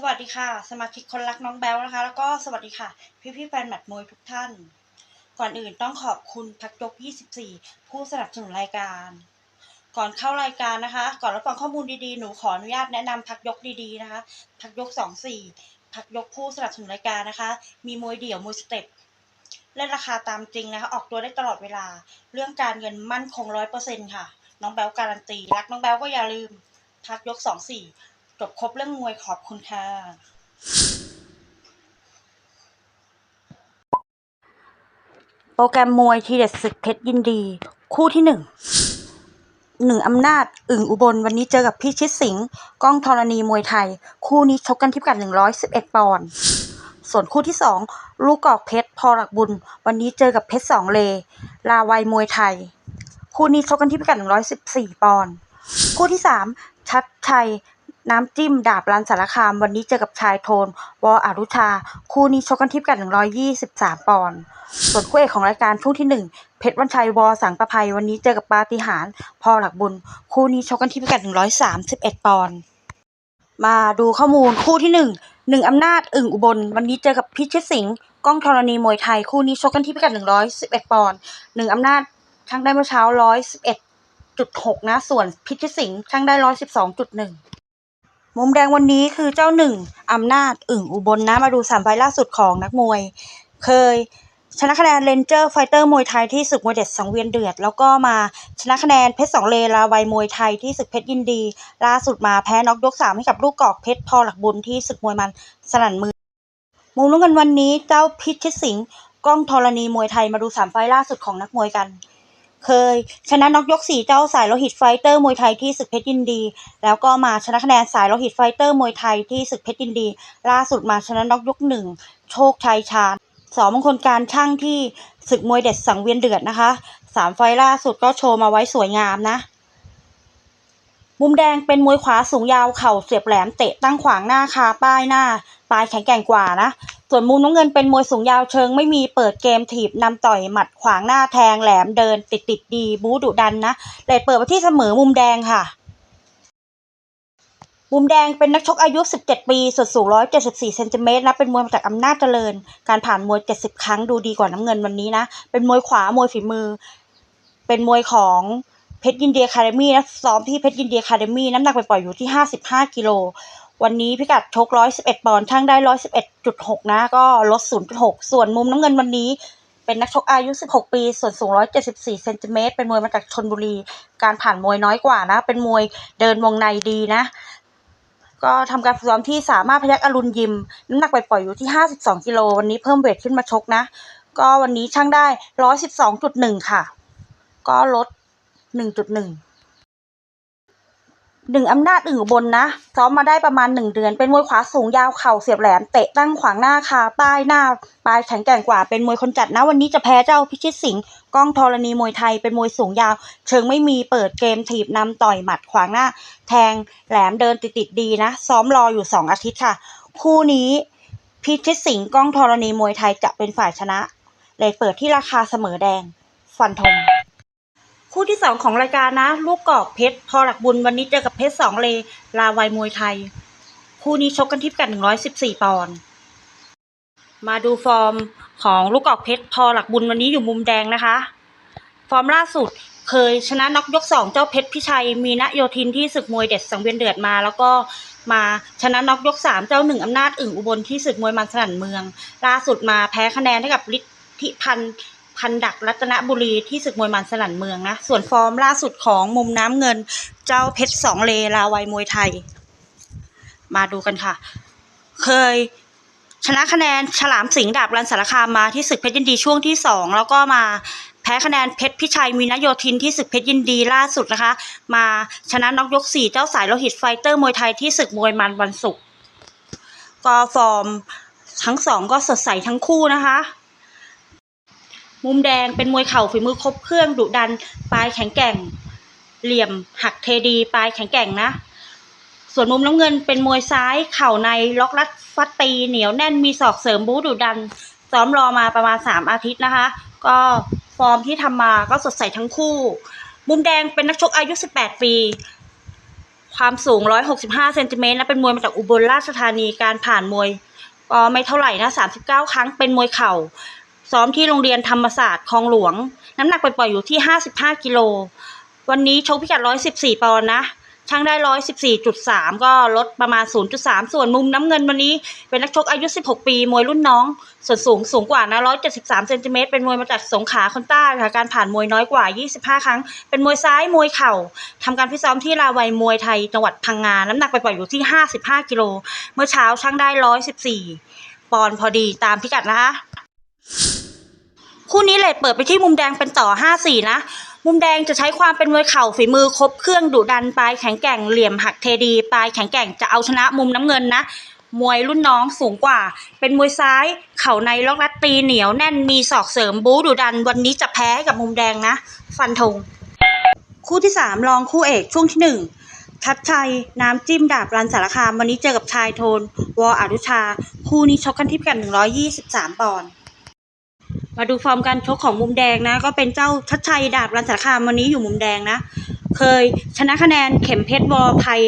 สวัสดีค่ะ สมาชิกคนรักน้องแบลนะคะ แล้วก็สวัสดีค่ะ พี่พี่ๆแฟนแมตช์มวยทุกท่าน ก่อนอื่นต้องขอบคุณพักยก 24 ผู้สนับสนุนรายการ ก่อนเข้ารายการนะคะ ก่อนรับฟังข้อมูลดีๆ หนูขออนุญาตแนะนำพักยกดีๆนะคะพักยก 24 พักยกผู้สนับสนุนรายการนะคะ มีมวยเดี่ยวมวยสเต็ปเล่นราคาตามจริงนะคะ ออกตัวได้ตลอดเวลา เรื่องการเงินมั่นคงร้อยเปอร์เซ็นต์ค่ะ น้องแบลการันตี รักน้องแบลก็อย่าลืมพักยก 24 จบครบเรื่องมวยขอบคุณค่ะ โปรแกรมมวยทีเด็ดศึกเพชรยินดี คู่ที่หนึ่งหนึ่งอำนาจ อึ่งอุบล วันนี้เจอกับพี่ชิดสิงห์ก้องธรณีมวยไทย คู่นี้ชกกันที่พิกัดหนึ่งร้อยสิบเอ็ดปอนด์ส่วนคู่ที่สองลูกกอกเพชรพอหลักบุญ วันนี้เจอกับเพชรสองเลลาวัยมวยไทย คู่นี้ชกกันที่พิกัดหนึ่งร้อยสิบสี่ปอนด์คู่ที่สามชัดชัย น้ำจิ้มดาบรันสารคาม วันนี้เจอกับชายโทน วออารุชา คู่นี้ชกกันที่พิกัด123 ปอนด์ส่วนคู่เอกของรายการช่วงที่ 1 เพชรวันชัยวอสังประภัย วันนี้เจอกับปาฏิหารพอหลักบุญ คู่นี้ชกกันที่พิกัด131 ปอนด์มาดูข้อมูลคู่ที่ 1 1อำนาจอึ่งอุบล วันนี้เจอกับพิชิตสิงห์ก้องธรณีมวยไทย คู่นี้ชกกันที่พิกัด 111 ปอนด์1อำนาจช่างได้เมื่อเช้า 111.6 นะ ส่วนพิชิตสิงห์ช่างได้ 112.1 มุมแดงวันนี้คือเจ้าหนึ่งอำนาจอึ่งอุบลนะมาดูสามไฟล์ล่าสุดของนักมวย เคยชนะคะแนนเลนเจอร์ไฟเตอร์มวยไทยที่ศึกมวยเด็ดสังเวียนเดือด แล้วก็มาชนะคะแนนเพชรสองเลลาวัยมวยไทยที่ศึกเพชรยินดี ล่าสุดมาแพ้น็อกยกสามให้กับลูกกอกเพชรพอหลักบุญที่ศึกมวยมันสนั่นมือ มุมน้ำเงินวันนี้เจ้าพิชิตสิงห์ก้องธรณีมวยไทยมาดูสามไฟล์ล่าสุดของนักมวยกัน เคย ชนะน็อกยกสี่เจ้าสายโลหิตไฟเตอร์มวยไทยที่ศึกเพชรยินดี แล้วก็มาชนะคะแนนสายโลหิตไฟเตอร์มวยไทยที่ศึกเพชรยินดี ล่าสุดมาชนะน็อกยกหนึ่งโชคชัยชาญสองมงคลการช่างที่ศึกมวยเด็ดสังเวียนเดือดนะคะสามไฟล์ล่าสุดก็โชว์มาไว้สวยงามนะ มุมแดงเป็นมวยขวาสูงยาวเข่าเสียบแหลมเตะตั้งขวางหน้าคาป้ายหน้า ปลายแข็งแกร่งกว่านะ ส่วนมุมน้ำเงินเป็นมวยสูงยาวเชิงไม่มีเปิดเกมถีบนำต่อยหมัดขวางหน้าแทงแหลมเดินติดติดดีบู๊ดุดันนะเลทเปิดไปที่เสมอมุมแดงค่ะมุมแดงเป็นนักชกอายุ 17 ปีส่วนสูง 174 เซนติเมตรนะ เป็นมวยมาจากอำนาจเจริญ การผ่านมวย 70 ครั้งดูดีกว่าน้ำเงินวันนี้นะ เป็นมวยขวา มวยฝีมือ เป็นมวยของ เพชรยินเดียคาเดมี่นะซ้อมที่เพชรยินเดียคาเดมี่น้ำหนักไปปล่อยอยู่ที่ 55 กิโล วันนี้พิกัดชก 111 ปอนด์ช่างได้ 111.6 นะ ก็ลด 0.6 ส่วนมุมน้ำเงินวันนี้เป็นนักชกอายุ 16 ปี ส่วนสูง 174 เซนติเมตรเป็นมวยมาจากชนบุรี การผ่านมวยน้อยกว่านะ เป็นมวยเดินวงในดีนะ ก็ทำการฝึกซ้อมที่สามารถพยักอรุณยิม น้ำหนักไปปล่อยอยู่ที่ 52 กิโล วันนี้เพิ่มเวทขึ้นมาชกนะ ก็วันนี้ช่างได้ 112.1 ค่ะ ก็ลด 1.1หนึ่งหนึ่งอำนาจอึ่งบลนะ ซ้อมมาได้ประมาณหนึ่งเดือน เป็นมวยขวาสูงยาวเข่าเสียบแหลม เตะตั้งขวางหน้าคาป้ายหน้า ปลายแข็งแกร่งกว่า เป็นมวยคนจัดนะ วันนี้จะแพ้เจ้าพิชิตสิงห์ก้องธรณีมวยไทย เป็นมวยสูงยาว เชิงไม่มีเปิดเกมถีบนำต่อยหมัดขวางหน้า แทงแหลมเดินติดติดดีนะ ซ้อมรออยู่สองอาทิตย์ค่ะ คู่นี้พิชิตสิงห์ก้องธรณีมวยไทยจะเป็นฝ่ายชนะ เลยเปิดที่ราคาเสมอแดง ฟันธง คู่ที่สองของรายการนะ ลูกกอกเพชรพอหลักบุญวันนี้เจอกับเพชรสองเล ลาวัยมวยไทย คู่นี้ชกกันที่พิกัดหนึ่งร้อยสิบสี่ปอนด์มาดูฟอร์มของลูกกอกเพชรพอหลักบุญวันนี้อยู่มุมแดงนะคะ ฟอร์มล่าสุดเคยชนะน็อกยกสองเจ้าเพชรพิชัย มีณโยธินที่ศึกมวยเด็ดสังเวียนเดือดมา แล้วก็มาชนะน็อกยกสามเจ้าหนึ่งอำนาจอึ่งอุบลที่ศึกมวยมันสนั่นเมือง ล่าสุดมาแพ้คะแนนให้กับฤทธิพันธ์ พันดักรัตนบุรีที่ศึกมวยมันสนั่นเมืองนะ ส่วนฟอร์มล่าสุดของมุมน้ำเงิน เจ้าเพชรสองเลลาวัยมวยไทย มาดูกันค่ะ เคยชนะคะแนนฉลามสิงห์ดาบรันสารคามมาที่ศึกเพชรยินดีช่วงที่สองแล้วก็มาแพ้คะแนนเพชรพิชัยมีนโยธินที่ศึกเพชรยินดีล่าสุดนะคะ มาชนะน็อกยกสี่เจ้าสายโลหิตไฟเตอร์มวยไทยที่ศึกมวยมันวันศุกร์ก็ฟอร์มทั้งสองก็สดใสทั้งคู่นะคะ มุมแดงเป็นมวยเข่าฝีมือครบเครื่องดุดัน ปลายแข็งแกร่ง เหลี่ยม หักเทดี ปลายแข็งแกร่งนะ ส่วนมุมน้ำเงินเป็นมวยซ้ายเข่าในล็อกรัดฟัดตีเหนียวแน่นมีศอกเสริมบู๊ดุดัน ซ้อมรอมาประมาณสามอาทิตย์นะคะ ก็ฟอร์มที่ทำมาก็สดใสทั้งคู่ มุมแดงเป็นนักชกอายุ 18 ปีความสูง 165 เซนติเมตรนะ เป็นมวยมาจากอุบลราชธานี การผ่านมวยก็ไม่เท่าไหร่นะ 39 ครั้ง เป็นมวยเข่า ซ้อมที่โรงเรียนธรรมศาสตร์คลองหลวง น้ำหนักปล่อยๆอยู่ที่ 55 กิโล วันนี้ชกพิกัด 114 ปอนด์นะช่างได้ 114.3 ก็ลดประมาณ 0.3 ส่วนมุมน้ำเงินวันนี้ เป็นนักชกอายุ 16 ปี มวยรุ่นน้อง ส่วนสูงสูงกว่านะ 173 เซนติเมตร เป็นมวยมาจากสงขาคนใต้ค่ะ การผ่านมวยน้อยกว่า 25 ครั้ง เป็นมวยซ้าย มวยเข่า ทำการฟิซ้อมที่ลาวัยมวยไทย จังหวัดพังงา น้ำหนักปล่อยอยู่ที่ 55 กิโล เมื่อเช้าช่างได้ 114 ปอนด์พอดีตามพิกัดนะคะ คู่นี้เลยเปิดไปที่มุมแดงเป็นต่อ 5-4 นะ มุมแดงจะใช้ความเป็นมวยเข่าฝีมือครบเครื่องดุดันปลายแข็งแกร่งเหลี่ยมหักเทดีปลายแข็งแกร่งจะเอาชนะมุมน้ำเงินนะมวยรุ่นน้องสูงกว่า เป็นมวยซ้าย เข่าในล็อกรัดตีเหนียวแน่นมีศอกเสริมบู๊ดุดัน วันนี้จะแพ้กับมุมแดงนะ ฟันธงคู่ที่สามรองคู่เอกช่วงที่หนึ่งทัดชัย น้ำจิ้มดาบรันสารคาม วันนี้เจอกับชายโทน วออรุชา คู่นี้ชกกันที่พิกัด123 ปอนด์ มาดูฟอร์มการชกของมุมแดงนะ ก็เป็นเจ้าชัดชัยดาบรันสารคามวันนี้อยู่มุมแดงนะ เคยชนะคะแนนเข็มเพชรวอไทย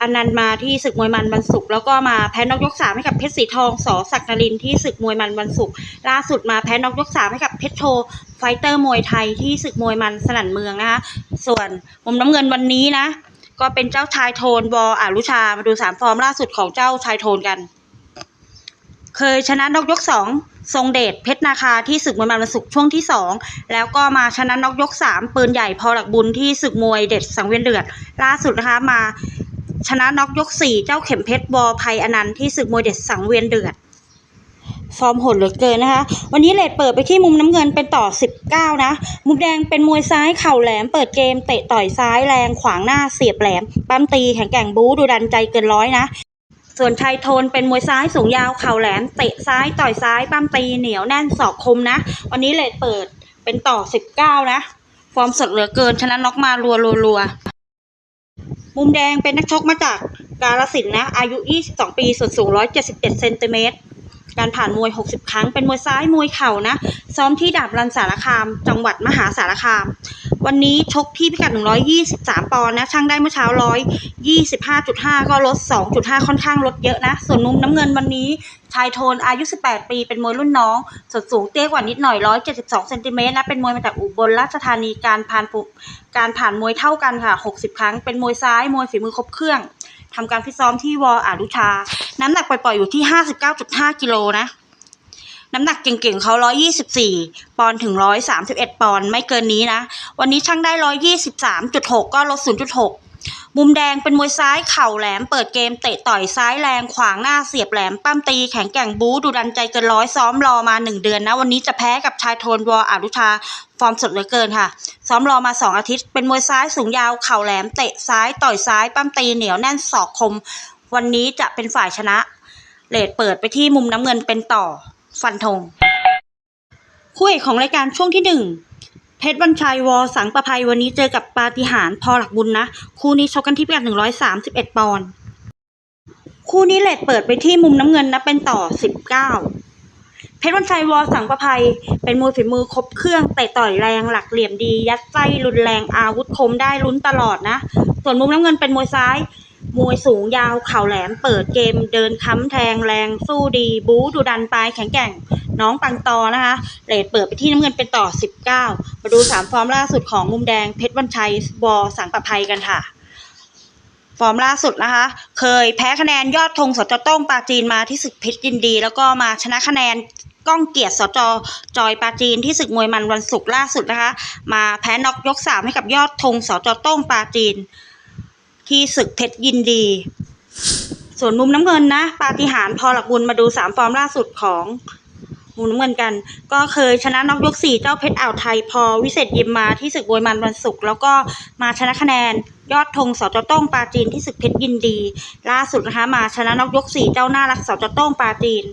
อนันต์มาที่ศึกมวยมันวันศุกร์แล้วก็มาแพ้นกยกสามให้กับเพชรสีทองสอศักดิ์นรินที่ศึกมวยมันวันศุกร์ล่าสุดมาแพ้นกยกสามให้กับเพชรโชไฟเตอร์มวยไทยที่ศึกมวยมันสนั่นเมืองนะคะส่วนมุมน้ำเงินวันนี้นะ ก็เป็นเจ้าชายโทนวออารุชามาดูสามฟอร์มล่าสุดของเจ้าชายโทนกัน เคยชนะนกยกสอง ทรงเดชเพชรนาคาที่ศึกมวยมันวันศุกร์ช่วงที่สองแล้วก็มาชนะนกยกสามปืนใหญ่พอหลักบุญที่ศึกมวยเด็ดสังเวียนเดือด ล่าสุดนะคะมาชนะนกยกสี่เจ้าเข็มเพชรวอภัยอนันต์ที่ศึกมวยเด็ดสังเวียนเดือดฟอร์มโหดเหลือเกินนะคะ วันนี้เลดเปิดไปที่มุมน้ำเงินเป็นต่อ 19 นะ มุมแดงเป็นมวยซ้ายเข่าแหลม เปิดเกมเตะต่อยซ้ายแรงขวางหน้าเสียบแหลม ปั้มตีแข็งแกร่งบู๊ดูดันใจเกินร้อยนะ ส่วนชายโทนเป็นมวยซ้ายสูงยาวเข่าแหลม เตะซ้ายต่อยซ้ายปั้มตีเหนียวแน่นศอกคมนะ วันนี้เลดเปิดเป็นต่อ 19 นะ ฟอร์มสดเหลือเกินชนะน็อกมารัวรัวๆมุมแดงเป็นนักชกมาจากกาลสินนะ อายุ 22 ปีส่วนสูง 177เซนติเมตร การผ่านมวย 60 ครั้ง เป็นมวยซ้ายมวยเข่านะ ซ้อมที่ดาบรันสารคาม จังหวัดมหาสารคาม วันนี้ชกที่พิกัด 123 ปอนด์นะ ช่างได้เมื่อเช้า 125.5 ก็ลด 2.5 ค่อนข้างลดเยอะนะ ส่วนมุมน้ำเงินวันนี้ชายโทนอายุ 18 ปี เป็นมวยรุ่นน้องส่วนสูงเตี้ยกว่านิดหน่อย 172เซนติเมตรนะ เป็นมวยมาจากอุบลราชธานี การผ่านการผ่านมวยเท่ากันค่ะ 60 ครั้ง เป็นมวยซ้าย มวยฝีมือครบเครื่องทำการฟิตซ้อมที่วออารุชา น้ำหนักปล่อยๆอยู่ที่ 59.5กิโลนะ น้ำหนักเก่งๆเขา 124 ปอนด์ถึง 131 ปอนด์ไม่เกินนี้นะ วันนี้ช่างได้ 123.6 ก็ลด 0.6 มุมแดงเป็นมวยซ้ายเข่าแหลม เปิดเกมเตะต่อยซ้ายแรงขวางหน้าเสียบแหลม ปั้มตีแข็งแกร่งบู๊ดูดันใจเกินร้อยซ้อมรอมา 1 เดือนนะ วันนี้จะแพ้กับชายโทนวออารุชาฟอร์มสดเหลือเกินค่ะ ซ้อมรอมา 2 อาทิตย์ เป็นมวยซ้ายสูงยาว เข่าแหลม เตะซ้าย ต่อยซ้าย ปั้มตีเหนียวแน่นศอกคม วันนี้จะเป็นฝ่ายชนะ เลดเปิดไปที่มุมน้ำเงินเป็นต่อ ฟันธงคู่เอกของรายการช่วงที่หนึ่งเพชรวันชัยวอสังประภัยวันนี้เจอกับปาฏิหาริย์พอหลักบุญนะ คู่นี้ชกกันที่พิกัดหนึ่งร้อยสามสิบเอ็ดปอนด์คู่นี้เลดเปิดไปที่มุมน้ำเงินนะเป็นต่อสิบเก้าเพชรวันชัยวอสังประภัย เป็นมวยฝีมือครบเครื่องเตะต่อยแรงหลักเหลี่ยมดี ยัดไส้รุนแรงอาวุธคมได้ลุ้นตลอดนะ ส่วนมุมน้ำเงินเป็นมวยซ้าย มวยสูงยาวเข่าแหลมเปิดเกมเดินค้ำแทงแรงสู้ดี บู๊ดูดันปลายแข็งแกร่ง น้องปังตอนะคะเลดเปิดไปที่น้ำเงินเป็นต่อ 19 มาดูสามฟอร์มล่าสุดของมุมแดงเพชรวันชัยวอสังประภัยกันค่ะ ฟอร์มล่าสุดนะคะ เคยแพ้คะแนนยอดธงสจต้งปาจีนมาที่ศึกเพชรยินดี แล้วก็มาชนะคะแนนก้องเกียรติสจจอยปาจีนที่ศึกมวยมันวันศุกร์ล่าสุดนะคะ มาแพ้น็อกยกสามให้กับยอดธงสจต้งปาจีน ที่ศึกเพชรยินดี ส่วนมุมน้ำเงินนะ ปาฏิหาริย์พอหลักบุญมาดูสามฟอร์มล่าสุดของมุมน้ำเงินกัน ก็เคยชนะน็อกยกสี่เจ้าเพชรอ่าวไทย พอวิเศษยิมมาที่ศึกมวยมันวันศุกร์แล้วก็มาชนะคะแนนยอดธงสจต้งปาจีนที่ศึกเพชรยินดี ล่าสุดนะคะมาชนะน็อกยกสี่เจ้าหน้ารักสจต้งปาจีน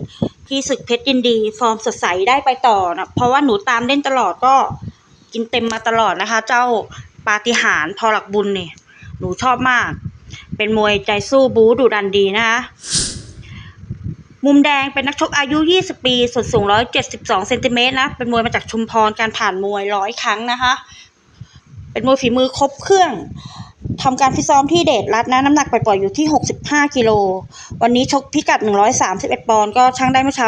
ที่ศึกเพชรยินดี ฟอร์มสดใสได้ไปต่อนะเพราะว่าหนูตามเล่นตลอดก็กินเต็มมาตลอดนะคะ เจ้าปาฏิหาริย์พอหลักบุญเนี่ย หนูชอบมาก เป็นมวยใจสู้บู๊ดุดันดีนะคะมุมแดงเป็นนักชกอายุ 20 ปีส่วนสูง 172 เซนติเมตรนะ เป็นมวยมาจากชุมพร การผ่านมวยร้อยครั้งนะคะ เป็นมวยฝีมือครบเครื่อง ทำการฟิตซ้อมที่เดชรัตน์นะ น้ำหนักปล่อยๆอยู่ที่ 65 กิโล วันนี้ชกพิกัด 131 ปอนด์ก็ชั่งได้เมื่อเช้า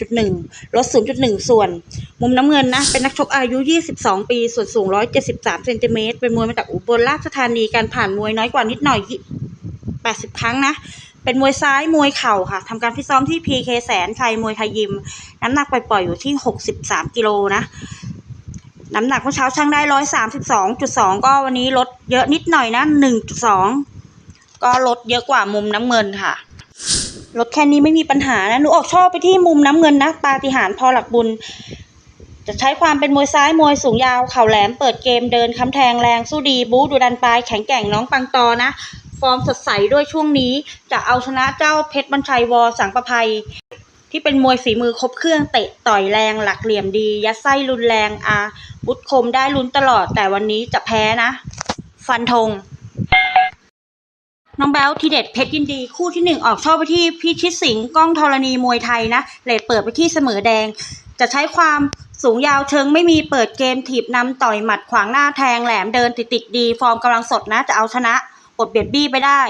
131.1 ลด 0.1 ส่วน มุมน้ำเงินนะ เป็นนักชกอายุ 22 ปี ส่วนสูง 173 เซนติเมตร เป็นมวยมาจากอุบลราชธานี การผ่านมวยน้อยกว่านิดหน่อย 80 ครั้งนะ เป็นมวยซ้ายมวยเข่าค่ะ ทำการฟิตซ้อมที่ PK แสนชัยมวยไทยยิม น้ำหนักปล่อยๆอยู่ที่ 63 กิโลนะ น้ำหนักเมื่อเช้าช่างได้ร้อยสามสิบสองจุดสองก็วันนี้ลดเยอะนิดหน่อยนะหนึ่งจุดสองก็ลดเยอะกว่ามุมน้ำเงินค่ะลดแค่นี้ไม่มีปัญหานะหนูออกชอบไปที่มุมน้ำเงินนะปาฏิหาริย์พอหลักบุญ จะใช้ความเป็นมวยซ้ายมวยสูงยาวเข่าแหลมเปิดเกมเดินคำแทงแรงสู้ดีบู๊ดูดันปลายแข็งแกร่งน้องปังตอนะ ฟอร์มสดใสด้วยช่วงนี้ จะเอาชนะเจ้าเพชรบรรชัยวอสังประภัย ที่เป็นมวยฝีมือครบเครื่องเตะต่อยแรงหลักเหลี่ยมดี ยัดไส้รุนแรงอาวุธคมได้ลุ้นตลอด แต่วันนี้จะแพ้นะ ฟันธงน้องแบลทีเด็ดเพชรยินดี คู่ที่หนึ่งออกช่อไปที่พี่ชิดสิงห์กล้องธรณีมวยไทยนะเลดเปิดไปที่เสมอแดง จะใช้ความสูงยาวเชิงไม่มีเปิดเกมถีบนำต่อยหมัดขวางหน้าแทงแหลมเดินติดติดดี ฟอร์มกำลังสดนะจะเอาชนะ ดเบียดบี้ไปได้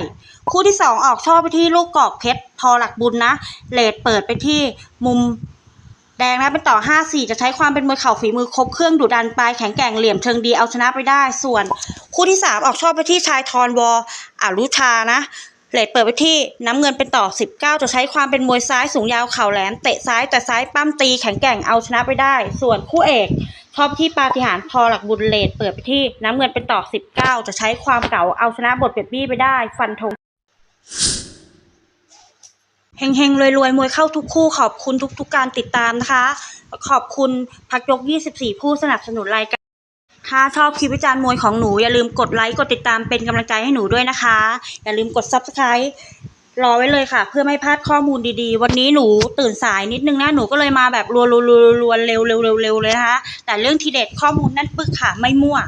คู่ที่สองออกช่อไปที่ลูกกอกเพชรพอหลักบุญนะเลดเปิดไปที่มุมแดงนะเป็นต่อ 5-4 จะใช้ความเป็นมวยเข่าฝีมือครบเครื่องดุดันปลายแข็งแกร่งเหลี่ยมเชิงดีเอาชนะไปได้ ส่วนคู่ที่ 3 ออกชอบไปที่ชายทอนวออารุชานะเลดเปิดไปที่น้ำเงินเป็นต่อ 19 จะใช้ความเป็นมวยซ้ายสูงยาวเข่าแหลมเตะซ้ายแต่ซ้ายปั้มตีแข็งแกร่งเอาชนะไปได้ ส่วนคู่เอก ชอบที่ปาฏิหาริย์พอหลักบุญเลดเปิดไปที่น้ำเงินเป็นต่อ 19 จะใช้ความเก่าเอาชนะบทเปียดบี้ไปได้ ฟันธงเฮงเฮงรวยรวยๆ มวยเข้าทุกคู่ขอบคุณทุกๆการติดตามนะคะ ขอบคุณพักยก 24 ผู้สนับสนุนรายการถ้าชอบคลิปวิจารณ์มวยของหนู อย่าลืมกดไลค์ กดติดตามเป็นกำลังใจให้หนูด้วยนะคะ อย่าลืมกด subscribe รอไว้เลยค่ะ เพื่อไม่พลาดข้อมูลดีๆ วันนี้หนูตื่นสายนิดนึงนะหนูก็เลยมาแบบรัวๆๆเร็วๆๆเลยนะคะแต่เรื่องทีเด็ดข้อมูลนั่นปึกค่ะไม่มั่ว